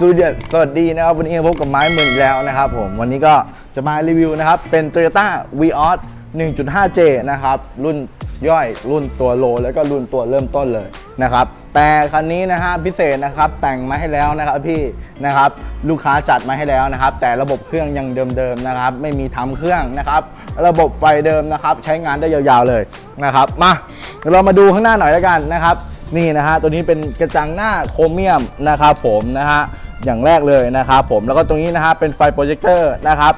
สวัสดีสวัสดีนะครับ วันนี้พบกับไม้หมื่นอีกแล้วนะครับผม วันนี้ก็จะมารีวิวนะครับ เป็น Toyota Vios 1.5J นะครับ รุ่นย่อยรุ่นตัวโล แล้วก็รุ่นตัวเริ่มต้นเลยนะครับ แต่คันนี้นะฮะพิเศษนะครับแต่งมาให้แล้วนะครับพี่นะครับลูกค้าจัดมาให้แล้วนะครับ แต่ระบบเครื่องยังเดิมๆนะครับ ไม่มีทำเครื่องนะครับ ระบบไฟเดิมนะครับ ใช้งานได้ยาวๆเลยนะครับมาเรามาดูข้างหน้าหน่อยแล้วกันนะครับ นี่นะฮะตัวนี้เป็นกระจังหน้าโครเมียมนะครับผมนะฮะ อย่างแรกเลยนะครับผมแล้วก็ตรงนี้นะฮะเป็นไฟโปรเจคเตอร์นะครับ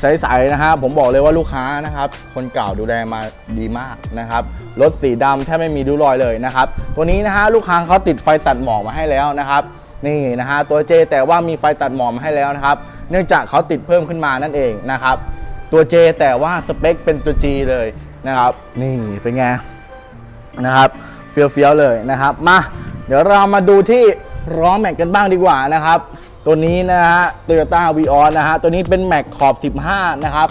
ใสๆนะฮะผมบอกเลยว่าลูกค้านะครับคนเก่าดูแลมาดีมากนะครับรถสีดำแทบไม่มีริ้วรอยเลยนะครับตัวนี้นะฮะลูกค้าเขาติดไฟตัดหมอกมาให้แล้วนะครับนี่นะฮะตัวเจแต่ว่ามีไฟตัดหมอกมาให้แล้วนะครับเนื่องจากเขาติดเพิ่มขึ้นมานั่นเองนะครับตัว J แต่ว่าสเปคเป็นตัว G เลยนะครับนี่เป็นไงนะครับเฟี้ยวๆเลยนะครับมาเดี๋ยวเรามาดูที่ ล้อแม็กกันบ้างดีกว่านะครับ ตัวนี้นะฮะ Toyota v ีออนะฮะ ตัวนี้เป็นแม็กขอบ 15 นะครับ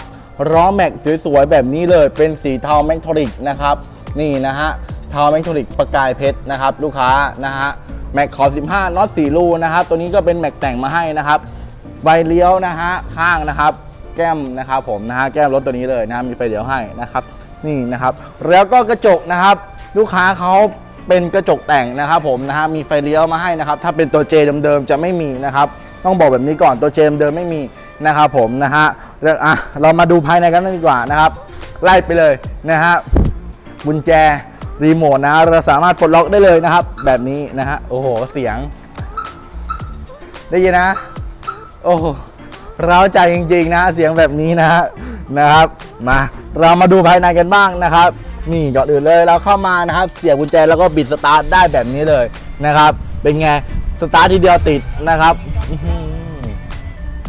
ล้อแม็กสวยๆ แบบนี้เลยเป็นสีเทาแมกโทริกนะครับ นี่นะฮะ เทาแมกโทริกประกายเพชรนะครับ ลูกค้านะฮะแม็กขอบ 15น็อต4รูนะครับ ตัวนี้ก็เป็นแม็กแต่งมาให้นะครับไฟเลี้ยวนะฮะข้างนะครับ แก้มนะครับผมนะฮะแก้มรถตัวนี้เลยนะมีไฟเลี้ยวให้นะครับ นี่นะครับ แล้วก็กระจกนะครับ ลูกค้าเขา เป็นกระจกแต่งนะครับผมนะฮะมีไฟเลี้ยวมาให้นะครับ ถ้าเป็นตัวเจเดิมๆจะไม่มีนะครับต้องบอกแบบนี้ก่อนตัวเจเดิมไม่มีนะครับผมนะฮะแล้วอะเรามาดูภายในกันดีกว่านะครับ ไล่ไปเลยนะฮะกุญแจรีโมทนะเราสามารถปลดล็อกได้เลยนะครับ แบบนี้นะฮะโอ้โหเสียง ได้ยินนะ โอ้เราใจจริงๆนะเสียงแบบนี้นะฮะนะครับ มาเรามาดูภายในกันบ้างนะครับ นี่ก่อนอื่นเลยเราเข้ามานะครับ เสียบกุญแจแล้วก็บิดสตาร์ทได้แบบนี้เลยนะครับ เป็นไงสตาร์ททีเดียวติดนะครับ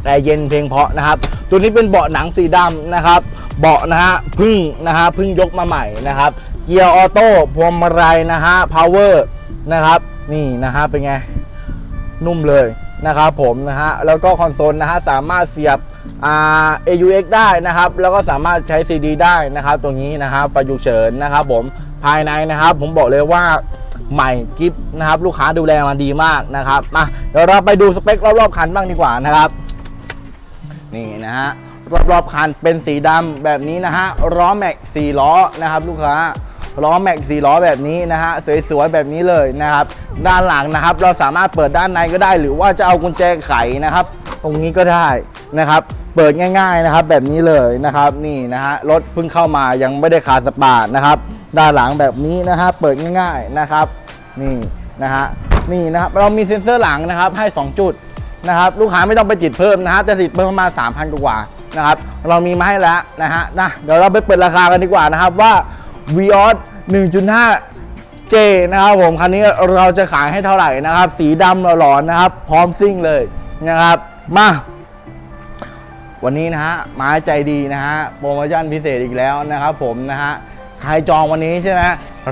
แอร์เย็นเพลงเพาะนะครับ ตัวนี้เป็นเบาะหนังสีดำนะครับ เบาะนะฮะพึ่งนะฮะพึ่งยกมาใหม่นะครับ เกียร์ออโต้พวงมาลัยนะฮะพาวเวอร์นะครับ นี่นะฮะเป็นไงนุ่มเลยนะครับผมนะฮะแล้วก็คอนโซลนะฮะสามารถเสียบ AUX ได้นะครับ แล้วก็สามารถใช้ CD ได้นะครับตรงนี้นะครับไฟฉุกเฉินนะครับ ผมภายในนะครับ ผมบอกเลยว่าใหม่กิฟนะครับ ลูกค้าดูแลมาดีมากนะครับมาเดี๋ยวเราไปดูสเปครอบๆคันบ้างดีกว่านะครับ นี่นะฮะรอบๆคันเป็นสีดำแบบนี้นะฮะล้อแม็กสี่ล้อนะครับ ลูกค้าล้อแม็กสี่ล้อแบบนี้นะฮะสวยๆแบบนี้เลยนะครับ ด้านหลังนะครับ เราสามารถเปิดด้านในก็ได้ หรือว่าจะเอากุญแจไขนะครับ ตรงนี้ก็ได้ นะครับ เปิดง่ายๆนะครับ แบบนี้เลยนะครับ นี่นะฮะรถเพิ่งเข้ามายังไม่ได้คาสปาร์นะครับ ด้านหลังแบบนี้นะฮะเปิดง่ายๆนะครับ นี่นะฮะนี่นะครับเรามีเซ็นเซอร์หลังนะครับ ให้ 2 จุดนะครับ ลูกค้าไม่ต้องไปติดเพิ่มนะฮะแต่ติดเพิ่มประมาณ3,000กว่านะครับ เรามีมาให้แล้วนะฮะนะเดี๋ยวเราไปเปิดราคากันดีกว่านะครับว่า Vios 1.5 J นะครับผมคันนี้เราจะขายให้เท่าไหร่นะครับ สีดำหล่อๆนะครับ พร้อมซิ่งเลยนะครับ มา วันนี้นะฮะม้ใจดีนะฮะโปรโมชั่นพิเศษอีกแล้วนะครับผมนะฮะใครจองวันนี้ใช่ไหม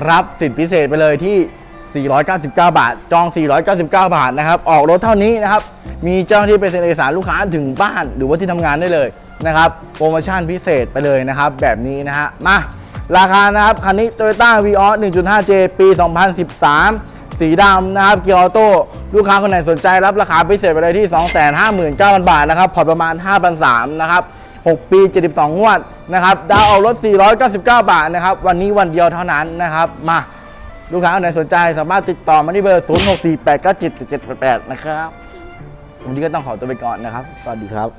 รับสิทธิพิเศษไปเลยที่ 499 บาท จอง 499 บาทนะครับออกรถเท่านี้นะครับมีเจ้าหน้าที่ไปเซ็นเอกสารลูกค้าถึงบ้านหรือว่าที่ทำงานได้เลยนะครับโปรโมชั่นพิเศษไปเลยนะครับ แบบนี้นะฮะมาราคานะครับคันนี้ Toyota Vios 1.5J ปี 2013 สีดำนะครับเกียร์ออโต้ลูกค้าคนไหนสนใจรับราคาพิเศษไปเลยที่ 259,000 บาทนะครับผ่อนประมาณ 5,300นะครับ 6 ปี 72 งวดนะครับดาวน์ออกรถ 499 บาทนะครับ วันนี้วันเดียวเท่านั้นนะครับ มาลูกค้าคนไหนสนใจสามารถติดต่อมาที่เบอร์ 0648977788 นะครับ วันนี้ก็ต้องขอตัวไปก่อนนะครับ สวัสดีครับ